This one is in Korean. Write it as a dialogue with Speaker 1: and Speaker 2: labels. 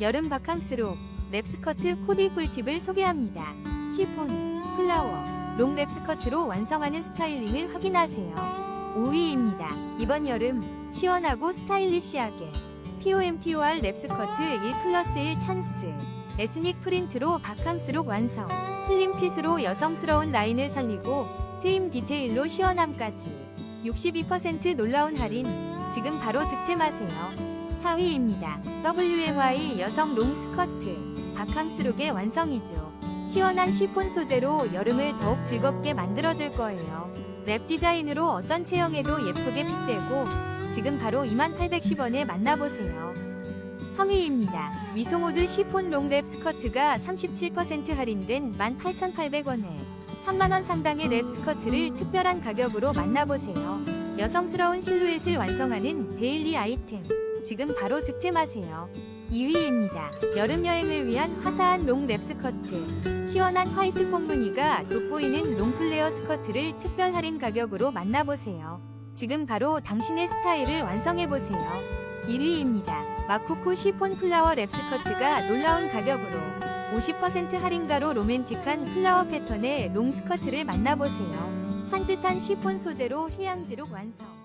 Speaker 1: 여름 바캉스로 랩스커트 코디 꿀팁을 소개합니다. 시폰, 플라워, 롱 랩스커트로 완성하는 스타일링을 확인하세요. 5위입니다. 이번 여름 시원하고 스타일리시하게 POMTOR 랩스커트 1 플러스 1 찬스 에스닉 프린트로 바캉스룩 완성 슬림핏으로 여성스러운 라인을 살리고 트임 디테일로 시원함까지 62% 놀라운 할인 지금 바로 득템하세요 4위입니다 WMY 여성 롱 스커트 바캉스룩의 완성이죠 시원한 쉬폰 소재로 여름을 더욱 즐겁게 만들어줄 거예요 랩 디자인으로 어떤 체형에도 예쁘게 핏되고 지금 바로 2810원에 만나보세요 3위입니다. 위소모드 쉬폰 롱랩 스커트가 37% 할인된 18,800원에 3만원 상당의 랩 스커트를 특별한 가격으로 만나보세요. 여성스러운 실루엣을 완성하는 데일리 아이템. 지금 바로 득템하세요. 2위입니다. 여름 여행을 위한 화사한 롱 랩 스커트. 시원한 화이트 꽃무늬가 돋보이는 롱 플레어 스커트를 특별 할인 가격으로 만나보세요. 지금 바로 당신의 스타일을 완성해보세요. 1위입니다. 마쿠쿠 쉬폰 플라워 랩 스커트가 놀라운 가격으로 50% 할인가로 로맨틱한 플라워 패턴의 롱 스커트를 만나보세요. 산뜻한 쉬폰 소재로 휴양지룩 완성.